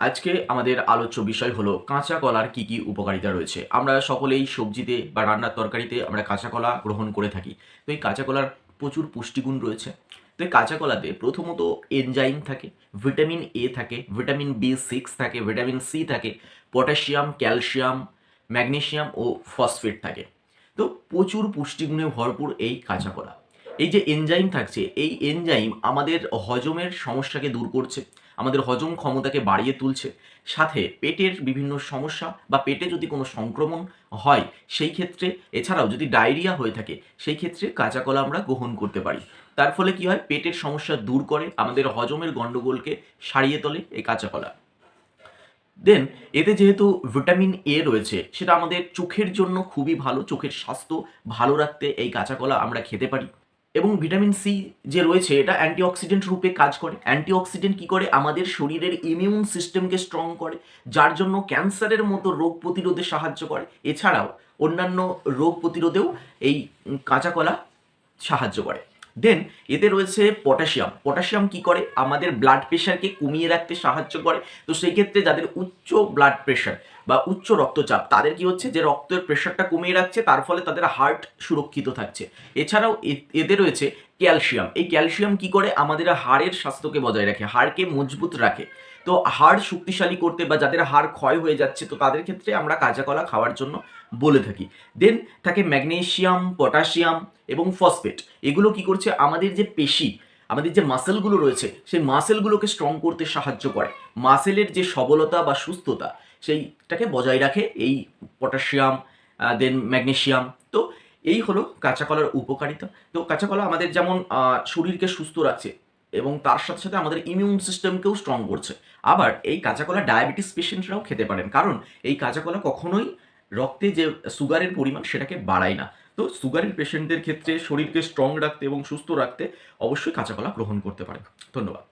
আজকে আমাদের আলোচ্য বিষয় হলো কাঁচা কলার কি কি উপকারিতা রয়েছে। আমরা সকলেই সবজিতে বা রান্নার তরকারিতে আমরা কাঁচা কলা গ্রহণ করে থাকি। তো এই কাঁচা কলার প্রচুর পুষ্টিগুণ রয়েছে। তো এই কাঁচা কলাতে প্রথমত এনজাইম থাকে ভিটামিন এ থাকে ভিটামিন বি সিক্স থাকে ভিটামিন সি থাকে পটাশিয়াম ক্যালসিয়াম ম্যাগনেসিয়াম ও ফসফেট থাকে। তো প্রচুর পুষ্টিগুণে ভরপুর এই কাঁচা কলা। এই যে এনজাইম থাকছে, এই এনজাইম আমাদের হজমের সমস্যাকে দূর করছে। আমাদের হজম ক্ষমতাকে বাড়িয়ে তুলছে। সাথে পেটের বিভিন্ন সমস্যা বা পেটে যদি কোনো সংক্রমণ হয়, সেই ক্ষেত্রে, এছাড়াও যদি ডায়রিয়া হয়ে থাকে, সেই ক্ষেত্রে কাঁচা কলা আমরা গ্রহণ করতে পারি। তার ফলে কি হয়? পেটের সমস্যা দূর করে আমাদের হজমের গণ্ডগোলকে সারিয়ে তোলে এই কাঁচা কলা। দেন এতে যেহেতু ভিটামিন এ রয়েছে, সেটা আমাদের চোখের জন্য খুবই ভালো, চোখের স্বাস্থ্য ভালো রাখতে এই কাঁচা কলা আমরা খেতে পারি। এবং ভিটামিন সি যে রয়েছে, এটা অ্যান্টিঅক্সিডেন্ট রূপে কাজ করে। অ্যান্টিঅক্সিডেন্ট কি করে? আমাদের শরীরের ইমিউন সিস্টেমকে স্ট্রং করে, যার জন্য ক্যান্সারের মতো রোগ প্রতিরোধে সাহায্য করে। এছাড়াও অন্যান্য রোগ প্রতিরোধেও এই কাঁচা কলা সাহায্য করে। দেন এতে রয়েছে পটাশিয়াম পটাশিয়াম কি করে? আমাদের ব্লাড প্রেশারকে কমিয়ে রাখতে সাহায্য করে। তো সেই ক্ষেত্রে যাদের উচ্চ ব্লাড প্রেশার বা উচ্চ রক্তচাপ, তাদের কি হচ্ছে? যে রক্তের প্রেশারটা কমিয়ে রাখছে, তার ফলে তাদের হার্ট সুরক্ষিত থাকছে। এছাড়াও এতে রয়েছে ক্যালসিয়াম এই ক্যালসিয়াম কি করে? আমাদের হাড়ের স্বাস্থ্যকে বজায় রাখে, হাড়কে মজবুত রাখে। তো হাড় শক্তিশালী করতে বা যাদের হাড় ক্ষয় হয়ে যাচ্ছে, তো তাদের ক্ষেত্রে আমরা কাঁচা কলা খাওয়ার জন্য বলে থাকি। দেন থাকে ম্যাগনেসিয়াম পটাশিয়াম এবং ফসফেট এগুলো কি করছে? আমাদের যে পেশি, আমাদের যে মাসেলগুলো রয়েছে, সেই মাসেলগুলোকে স্ট্রং করতে সাহায্য করে। মাসেলের যে সবলতা বা সুস্থতা সেইটাকে বজায় রাখে, এই পটাশিয়াম দেন ম্যাগনেসিয়াম। তো এই হলো কাঁচা কলার উপকারিতা। তো কাঁচা কলা আমাদের যেমন শরীরকে সুস্থ রাখছে এবং তার সাথে সাথে আমাদের ইমিউন সিস্টেমকেও স্ট্রং করছে। আবার এই কাঁচা কলা ডায়াবেটিস পেশেন্টরাও খেতে পারেন। কারণ এই কাঁচা কলা কখনোই রক্তে যে সুগারের পরিমাণ সেটাকে বাড়ায় না। তো সুগারের পেশেন্টদের ক্ষেত্রে শরীরকে স্ট্রং রাখতে এবং সুস্থ রাখতে অবশ্যই কাঁচা কলা গ্রহণ করতে পারেন। ধন্যবাদ।